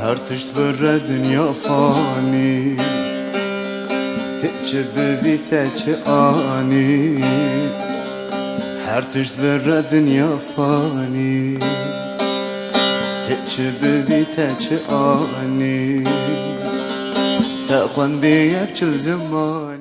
Her tişt vere dünya fani. Teçe bevi teçe ani. Her tişt vere dünya fani. Teçe bevi teçe ani. Te xwendiyev çil zimanî